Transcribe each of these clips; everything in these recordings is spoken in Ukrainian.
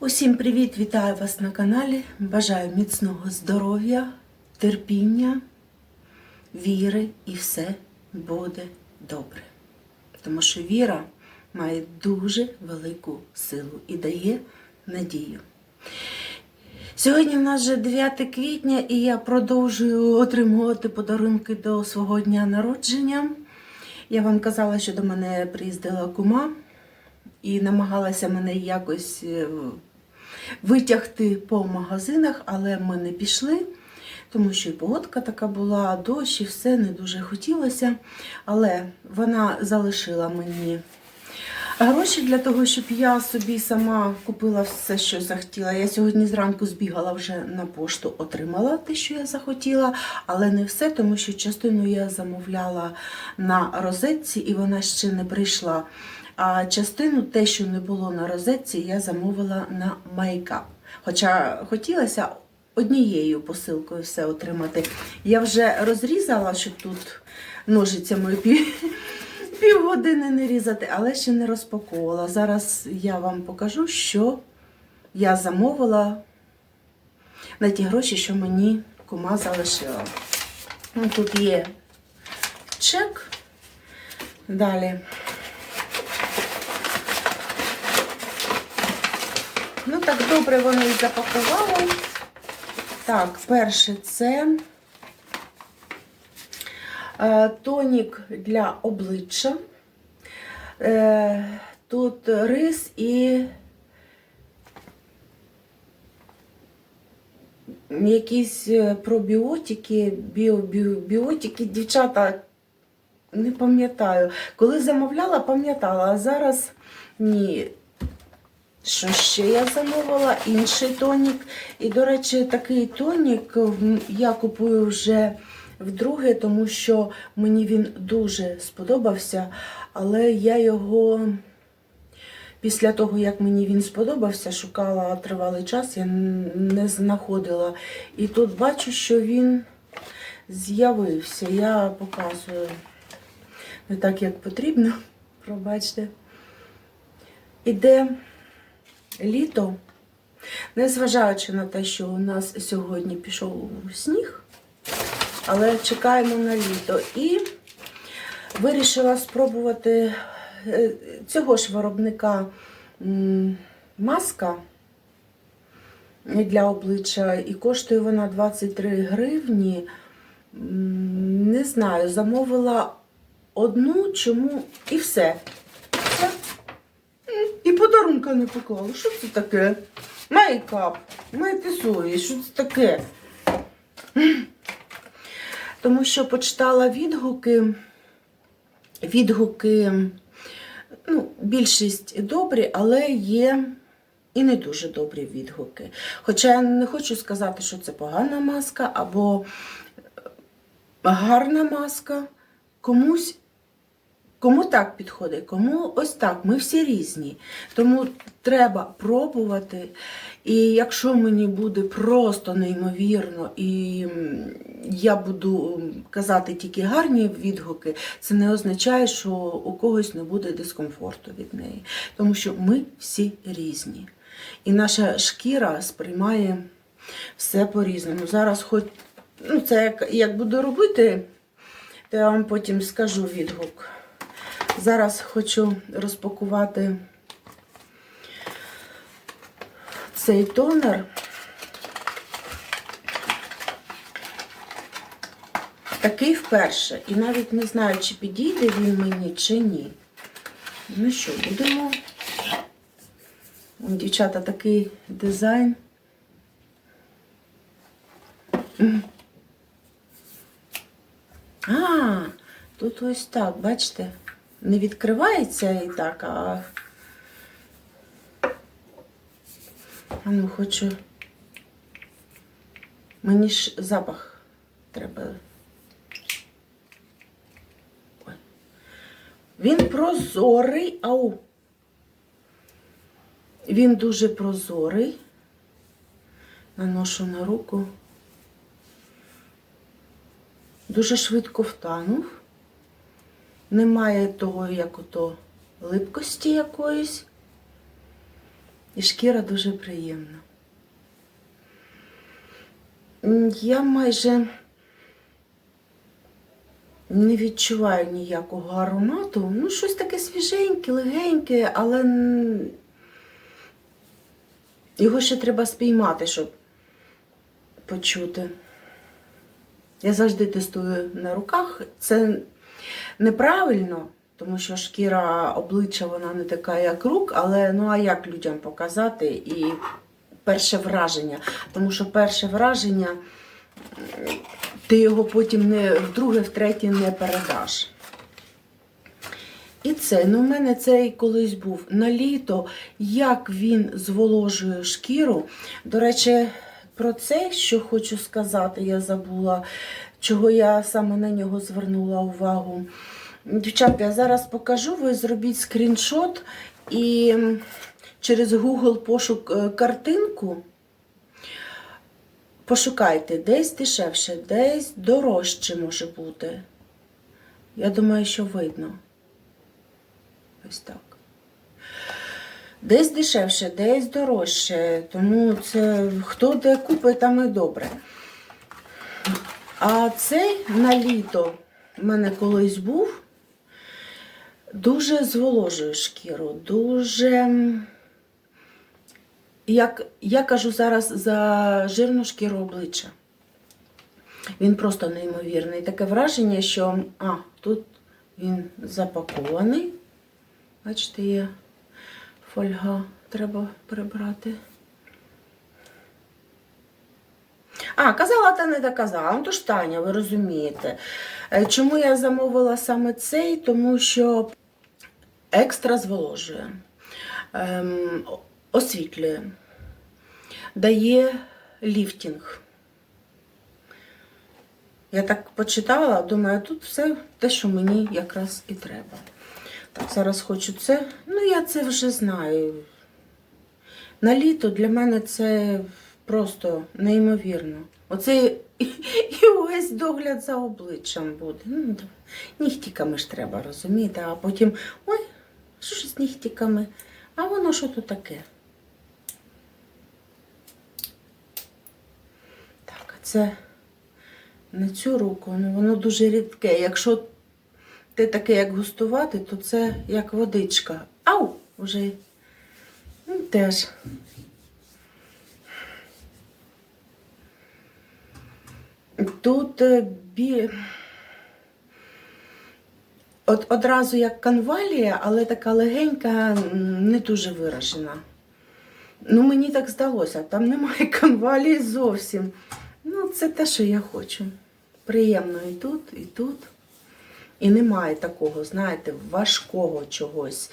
Усім привіт! Вітаю вас на каналі. Бажаю міцного здоров'я, терпіння, віри і все буде добре. Тому що віра має дуже велику силу і дає надію. Сьогодні в нас вже 9 квітня, і я продовжую отримувати подарунки до свого дня народження. Я вам казала, що до мене приїздила кума і намагалася мене якось е, витягти по магазинах, але ми не пішли, тому що і погодка така була, дощ і все не дуже хотілося. Але вона залишила мені гроші для того, щоб я собі сама купила все, що захотіла. Я сьогодні зранку збігала вже на пошту, отримала те, що я захотіла, але не все, тому що частину я замовляла на розетці і вона ще не прийшла. А частину, те, що не було на розетці, я замовила на мейкап. Хоча хотілося однією посилкою все отримати. Я вже розрізала, щоб тут ножицями пів, півгодини не різати, але ще не розпаковувала. Зараз я вам покажу, що я замовила на ті гроші, що мені кума залишила. Ну, Тут є чек. Далі. Ну, так добре вони і запакували. Так, перше це е, тонік для обличчя. Е, тут рис і якісь е, пробіотики, біо, біо, дівчата, не пам'ятаю. Коли замовляла, пам'ятала, а зараз ні. Що ще я замовила? Інший тонік. І, до речі, такий тонік я купую вже вдруге, тому що мені він дуже сподобався, але я його після того, як мені він сподобався, шукала тривалий час, я не знаходила. І тут бачу, що він з'явився. Я показую не так, як потрібно. Пробачте. Іде літо, незважаючи на те, що у нас сьогодні пішов сніг, але чекаємо на літо. І вирішила спробувати е, цього ж виробника маска для обличчя, і коштує вона 23 гривні. Не знаю, замовила одну, чому і все. Все. І не поклала. Що це таке? Мейкап, майтесові, що це таке? Тому що почитала відгуки, відгуки, ну, більшість добрі, але є і не дуже добрі відгуки. Хоча я не хочу сказати, що це погана маска або гарна маска. Комусь Кому так підходить, кому ось так. Ми всі різні. Тому треба пробувати. І якщо мені буде просто неймовірно, і я буду казати тільки гарні відгуки, це не означає, що у когось не буде дискомфорту від неї. Тому що ми всі різні. І наша шкіра сприймає все по-різному. Зараз хоч ну, це як, як буду робити, то я вам потім скажу відгук. Зараз хочу розпакувати цей тонер. Такий вперше. І навіть не знаю, чи підійде він мені, чи ні. Ну що, будемо. Дівчата, такий дизайн. А, тут ось так, бачите? Не відкривається і так, а. Ну хочу. Мені ж запах треба. Він прозорий, ау. Він дуже прозорий. Наношу на руку. Дуже швидко втанув. Немає того, як ото липкості якоїсь. І шкіра дуже приємна. Я майже не відчуваю ніякого аромату. Ну, щось таке свіженьке, легеньке, але його ще треба спіймати, щоб почути. Я завжди тестую на руках. Це неправильно, тому що шкіра обличчя вона не така, як рук, але ну а як людям показати і перше враження. Тому що перше враження ти його потім не вдруге, втретє не передаш. І це, ну в мене цей колись був на літо, як він зволожує шкіру. До речі, про це, що хочу сказати, я забула, чого я саме на нього звернула увагу. Дівчата, я зараз покажу, ви зробіть скріншот і через Google пошук е, картинку. Пошукайте, десь дешевше, десь дорожче може бути. Я думаю, що видно. Ось так. Десь дешевше, десь дорожче. Тому це хто де купить, там і добре. А цей на літо в мене колись був. Дуже зволожує шкіру, дуже. Як я кажу зараз за жирну шкіру обличчя. Він просто неймовірний. Таке враження, що а, тут він запакований. Бачите, є фольга, треба прибрати. А, казала та не доказала. Ну то ж Таня, ви розумієте. Е, Чому я замовила саме цей? Тому що екстра зволожує, ем, освітлює, дає ліфтінг. Я так почитала, думаю, тут все те, що мені якраз і треба. Так, зараз хочу це. Ну, я це вже знаю. На літо для мене це просто неймовірно. Оце і, і увесь догляд за обличчям буде. Ну, нігтіками ж треба, розумієте? А потім, ой, що ж з нігтіками? А воно що тут таке? Так, а це на цю руку, ну воно дуже рідке. Якщо ти таке, як густувати, то це як водичка. Ау! Уже ну, теж. Тут е, бі... От одразу як канвалія, але така легенька, не дуже виражена. Ну, мені так здалося, там немає канвалії зовсім. Ну, це те, що я хочу. Приємно і тут, і тут. І немає такого, знаєте, важкого чогось.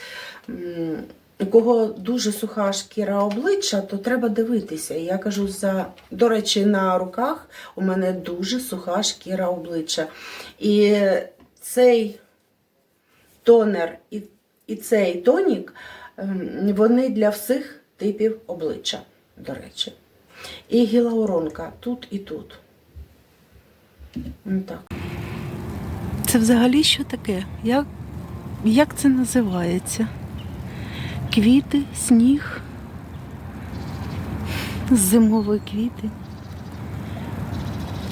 У кого дуже суха шкіра обличчя, то треба дивитися. Я кажу за, до речі, на руках у мене дуже суха шкіра обличчя. І цей тонер і, і цей тонік, ем, вони для всіх типів обличчя, до речі. І гілауронка тут і тут. Так. Це взагалі що таке? Як, як це називається? Квіти, сніг, зимові квіти.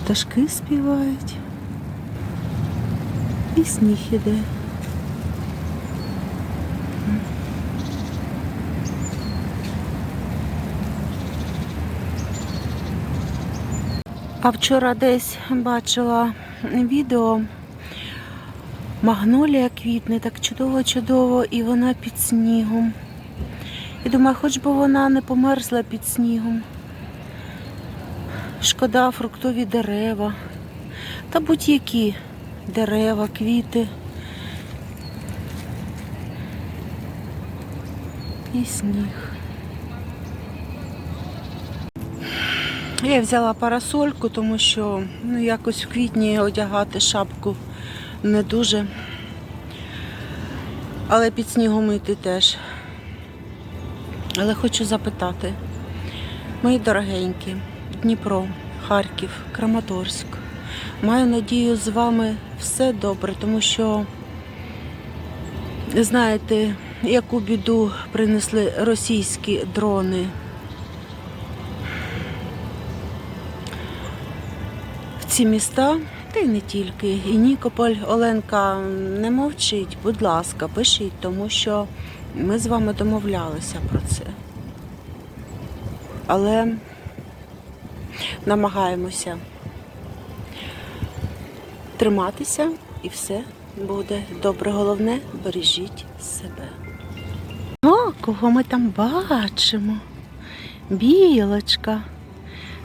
Пташки співають. І сніг іде. А вчора десь бачила відео. Магнолія квітне так чудово-чудово, і вона під снігом. І думаю, хоч би вона не померзла під снігом. Шкода, фруктові дерева. Та будь-які дерева, квіти. І сніг. Я взяла парасольку, тому що ну, якось в квітні одягати шапку не дуже. Але під снігом йти теж. Але хочу запитати, мої дорогенькі, Дніпро, Харків, Краматорськ. Маю надію, з вами все добре, тому що, знаєте, яку біду принесли російські дрони. В ці міста, та й не тільки. І Нікополь, Оленка, не мовчіть, будь ласка, пишіть, тому що ми з вами домовлялися про це. Але намагаємося триматися і все буде добре. Головне, бережіть себе. О, кого ми там бачимо? Білочка.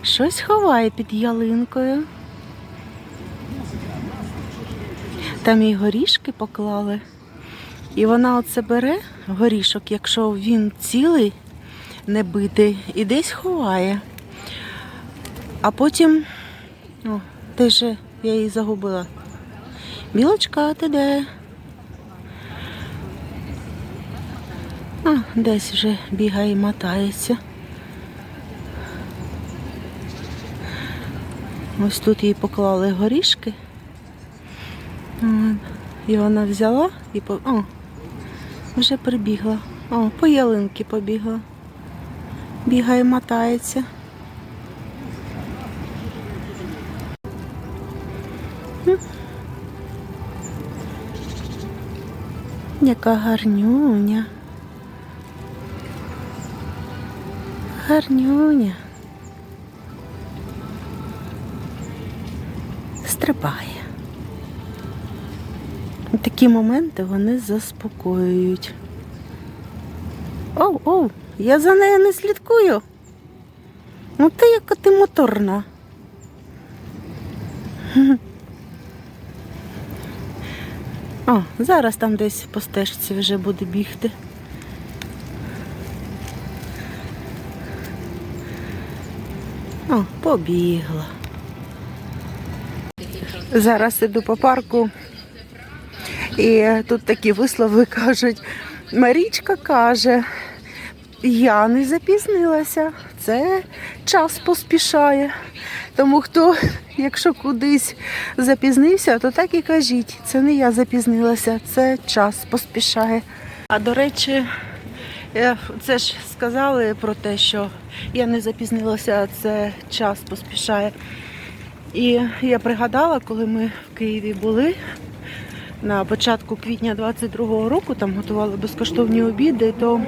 Щось ховає під ялинкою. Там їй горішки поклали. І вона оце бере горішок, якщо він цілий, не битий, і десь ховає. А потім. О, де же я її загубила? Білочка, ти де? А, десь вже бігає і мотається. Ось тут їй поклали горішки. І вона взяла і по... О, вже прибігла. О, по ялинки побігла. Бігає, мотається. Яка гарнюня. Гарнюня. Стрибає. Такі моменти вони заспокоюють. Оу, оу, я за нею не слідкую. Ну ти яка ти моторна. О, зараз там десь по стежці вже буде бігти. О, побігла. Зараз іду по парку, і тут такі вислови кажуть. Марічка каже, я не запізнилася, це час поспішає. Тому хто, якщо кудись запізнився, то так і кажіть. Це не я запізнилася, це час поспішає. А до речі, е, це ж сказали про те, що я не запізнилася, це час поспішає. І я пригадала, коли ми в Києві були на початку квітня 22-го року, там готували безкоштовні обіди, то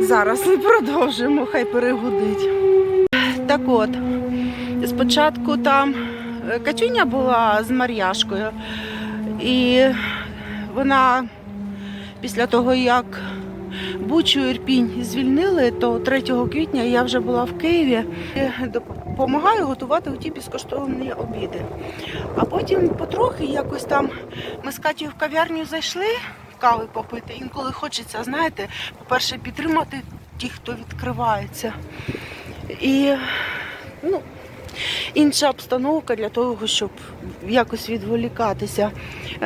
зараз ми продовжимо, хай перегудить. Так от, спочатку там е, Катюня була з Мар'яшкою, і вона після того, як Бучу Ірпінь звільнили, то 3 квітня я вже була в Києві допомагаю готувати ті безкоштовні обіди. А потім потрохи якось там ми з Катєю в кав'ярню зайшли кави попити. Інколи хочеться, знаєте, по-перше, підтримати тих, хто відкривається. І ну, інша обстановка для того, щоб якось відволікатися.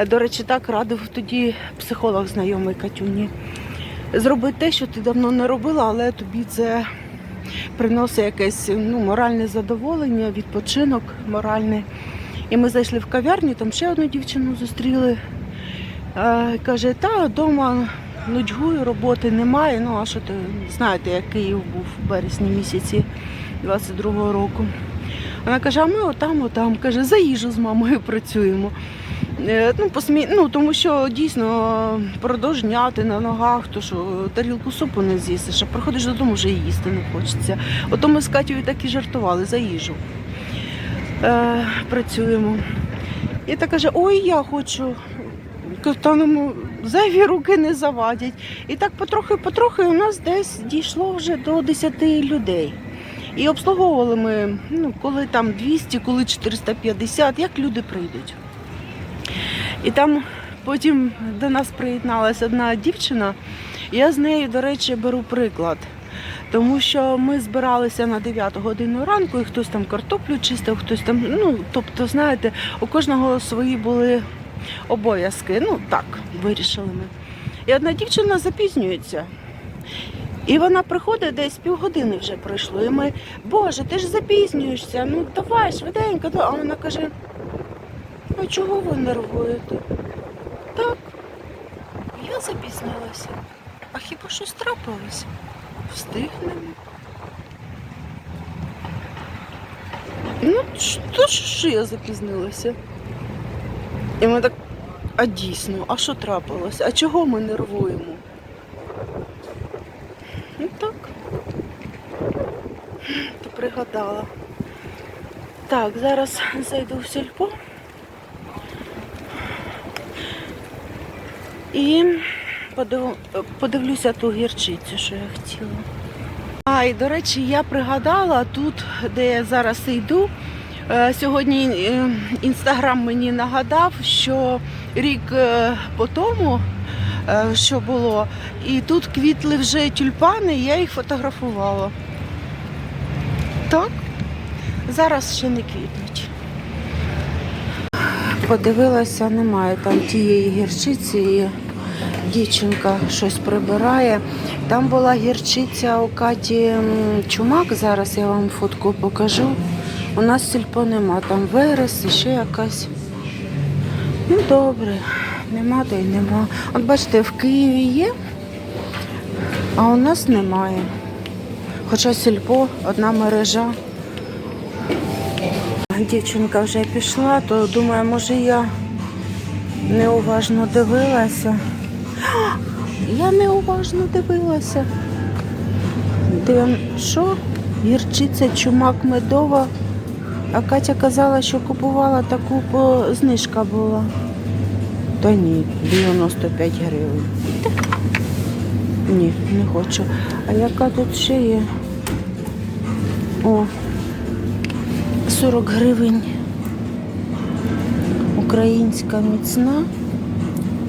До речі, так радив тоді психолог знайомий Катюні. Зроби те, що ти давно не робила, але тобі це приносить якесь ну, моральне задоволення, відпочинок моральний. І ми зайшли в кав'ярню, там ще одну дівчину зустріли. Е, каже, та вдома нудьгую, роботи немає. Ну, а що ти знаєте, як Київ був в березні місяці 22-го року. Вона каже, а ми отам, отам. Каже, за їжу з мамою працюємо. Е, Ну, посмі... ну, тому що дійсно продовж дня на ногах, то що тарілку супу не з'їсиш, а приходиш додому, вже їсти не хочеться. Ото ми з Катєю так і жартували за їжу. Е, працюємо. І так каже, ой, я хочу. Кажу, Та ну, зайві руки не завадять. І так потрохи-потрохи у нас десь дійшло вже до 10 людей. І обслуговували ми, ну, коли там 200, коли 450, як люди прийдуть. І там потім до нас приєдналася одна дівчина. Я з нею, до речі, беру приклад. Тому що ми збиралися на 9 годину ранку, і хтось там картоплю чистив, хтось там, ну, тобто, знаєте, у кожного свої були обов'язки. Ну, так, вирішили ми. І одна дівчина запізнюється. І вона приходить десь півгодини вже пройшло. І ми, Боже, ти ж запізнюєшся, ну давай швиденько. А вона каже, А чого ви нервуєте? Так, я запізнилася. А хіба щось трапилось? Встигнемо. Ну, що ж я запізнилася? І ми так. А дійсно, а що трапилось? А чого ми нервуємо? Ну так. Ти пригадала. Так, зараз зайду в сільпо. І подив... подивлюся ту гірчицю, що я хотіла. А, і до речі, я пригадала тут, де я зараз йду. е, Сьогодні е, інстаграм мені нагадав, що рік е, по тому, що було, і тут квітли вже тюльпани, я їх фотографувала. Так, зараз ще не квітнуть. Подивилася, немає там тієї гірчиці, дівчинка щось прибирає. Там була гірчиця у Каті Чумак, зараз я вам фотку покажу. У нас сільпо нема, там верес ще якась. Ну добре, нема то й нема. От бачите, в Києві є, а у нас немає. Хоча сільпо одна мережа. Дівчинка вже пішла, то думаю, може я неуважно дивилася. Я неуважно дивилася. Дивим, що? Гірчиця чумак медова. А Катя казала, що купувала таку, бо знижка була. Та ні, 95 гривень. Ні, не хочу. А яка тут ще є? О, 40 гривень. Українська міцна.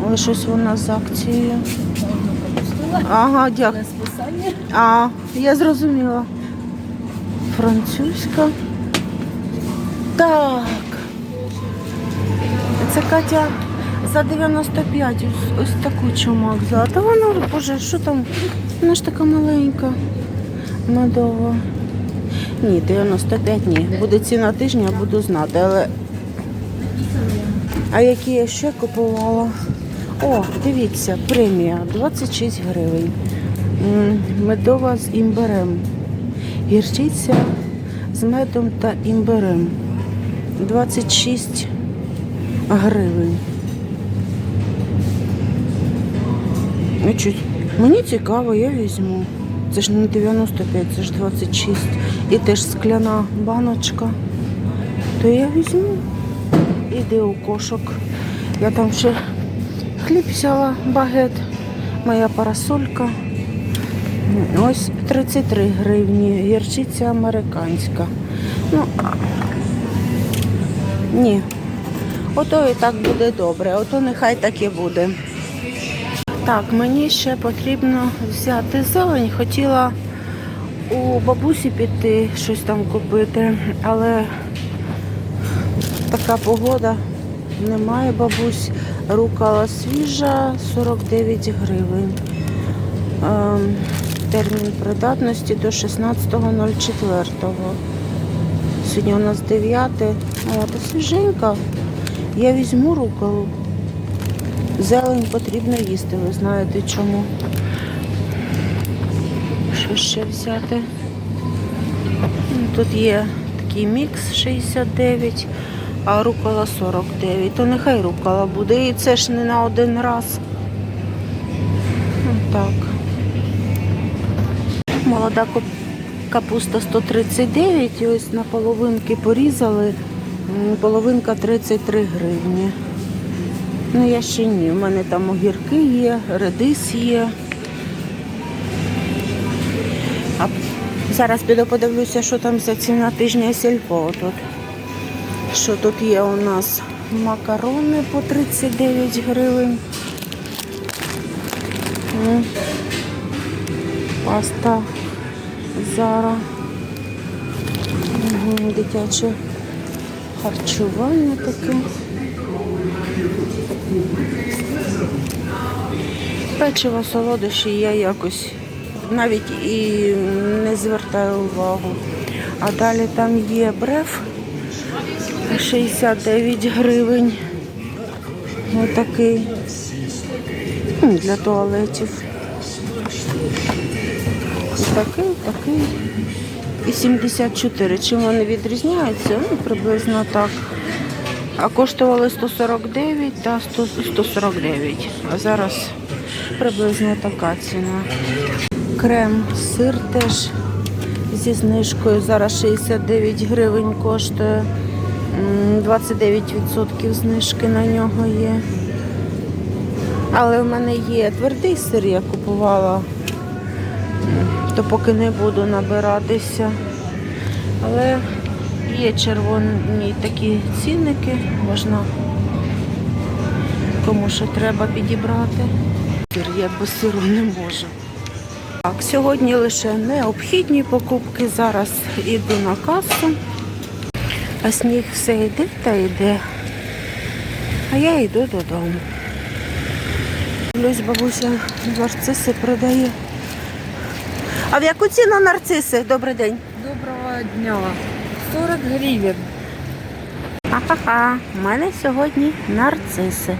Але щось вона з акцією. Ага, дякую. А, я зрозуміла. Французька. Так. Це Катя за 95 ось, ось таку чумак взяла. Та вона, боже, що там? Вона ж така маленька. Медова. Ні, 95 ні. Буде ціна тижня, буду знати, але. А які я ще купувала? О, дивіться, премія 26 гривень. Медова з імбирем. Гірчиця з медом та імбирем. 26 гривень. Ну. Мені цікаво, я візьму. Це ж не 95, це ж 26. І теж скляна баночка. То я візьму. Іди у кошок. Я там ще хліб взяла, багет, моя парасолька. Ось 33 гривні. Гірчиця американська. Ну, ні. Ото і так буде добре, ото нехай так і буде. Так, мені ще потрібно взяти зелень. Хотіла у бабусі піти щось там купити, але така погода. Немає бабусь. Рукала свіжа 49 гривень. Ем, термін придатності до 16.04. Сьогодні у нас 9. О, та свіженька. Я візьму руколу. Зелень потрібно їсти, ви знаєте чому. Що ще взяти? Ну, Тут є такий мікс 69, а рукола 49. То нехай рукола буде. І це ж не на один раз. Ну, Так. Молода капуста 139, і ось на половинки порізали. Половинка 33 гривні. Ну я ще ні. У мене там огірки є, редис є. А зараз піду подивлюся, що там за ціна тижня сільпо тут. Що тут є у нас? Макарони по 39 гривень. Паста Зара. Дитяче харчування таке. Печиво солодощі я якось навіть і не звертаю увагу. А далі там є бреф 69 гривень. Отакий. М, Для туалетів. Такий, такий. І 74. Чим вони відрізняються? Ну, приблизно так. А коштували 149 та 100 149. А зараз приблизно така ціна. Крем, сир теж зі знижкою. Зараз 69 гривень коштує. М, 29% знижки на нього є. Але в мене є твердий сир, я купувала, то поки не буду набиратися. Але є червоні такі цінники, можна кому що треба підібрати. Сир я без сиру не можу. Так, сьогодні лише необхідні покупки. Зараз іду на касу, а сніг все йде та йде. А я йду додому. Дивлюсь, бабуся нарциси продає. А в яку ціну нарциси? Добрий день. Доброго дня. 40 гривень. Ха-ха-ха, у мене сьогодні нарциси.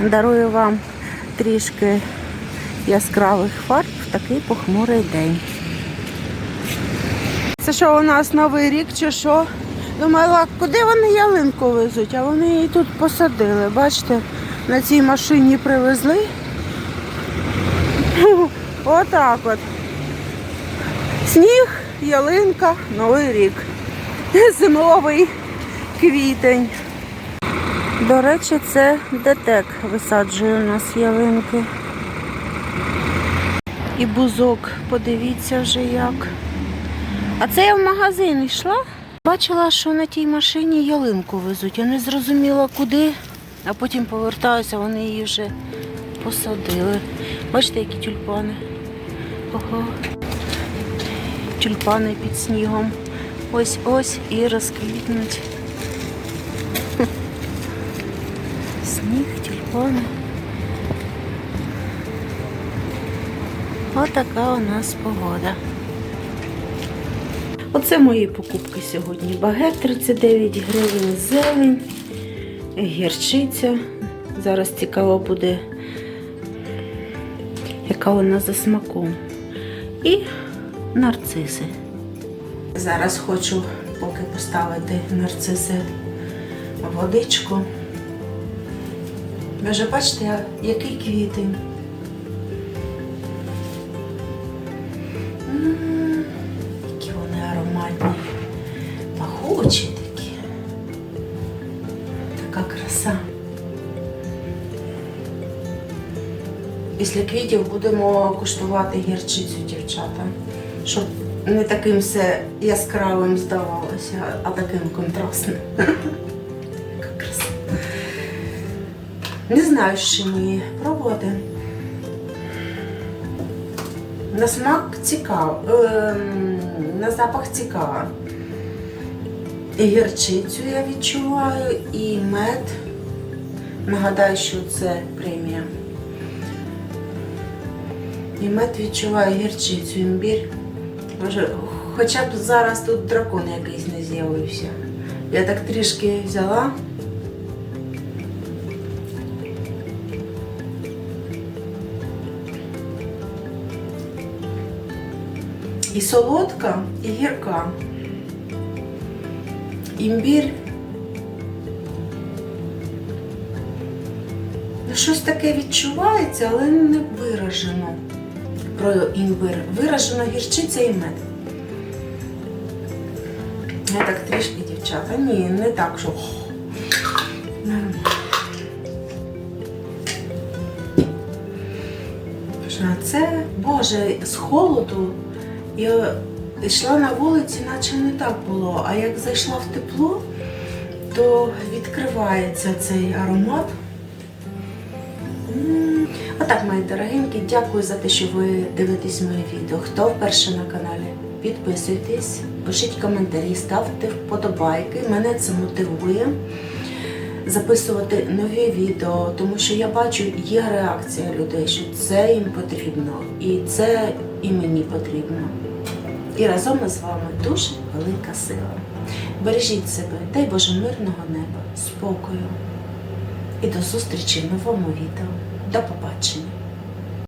Дарую вам трішки яскравих фарб в такий похмурий день. Це що у нас новий рік чи що? Думала, куди вони ялинку везуть, а вони її тут посадили. Бачите, на цій машині привезли. Отак от. Сніг, ялинка, новий рік. Зимовий квітень. До речі, це детек висаджує у нас ялинки. І бузок, подивіться вже як. А це я в магазин йшла. Бачила, що на тій машині ялинку везуть. Я не зрозуміла куди, а потім повертаюся, вони її вже посадили. Бачите, які тюльпани? Ого. Тюльпани під снігом. Ось ось і розквітнуть. Сніг, тюльпани. Отака у нас погода. Оце мої покупки сьогодні. Багет 39 гривень, зелень, гірчиця. Зараз цікаво буде, яка вона за смаком. І нарциси. Зараз хочу поки поставити нарциси водичку. Ви вже бачите, який квітень. Після квітів будемо куштувати гірчицю, дівчата. Щоб не таким все яскравим здавалося, а таким контрастним. Не знаю, з чим її пробувати. На смак цікаво, ем, на запах цікаво. І гірчицю я відчуваю, і мед. Нагадаю, що це премія. І мед відчуваю гірчицю, імбір. Може, хоча б зараз тут дракон якийсь не з'явився. Я так трішки взяла. І солодка, і гірка. Імбір. Ну, щось таке відчувається, але не виражено про імбир. Виражена гірчиця і мед. Я так трішки, дівчата. Ні, не так, що. Нормально. А це, Боже, з холоду я йшла на вулиці, наче не так було. А як зайшла в тепло, то відкривається цей аромат. М. Отак, мої дорогенькі, дякую за те, що ви дивитесь моє відео. Хто вперше на каналі, підписуйтесь, пишіть коментарі, ставте вподобайки. Мене це мотивує записувати нові відео, тому що я бачу, є реакція людей, що це їм потрібно, і це і мені потрібно. І разом ми з вами дуже велика сила. Бережіть себе, дай Боже мирного неба, спокою. І до зустрічі в новому відео. До побачення.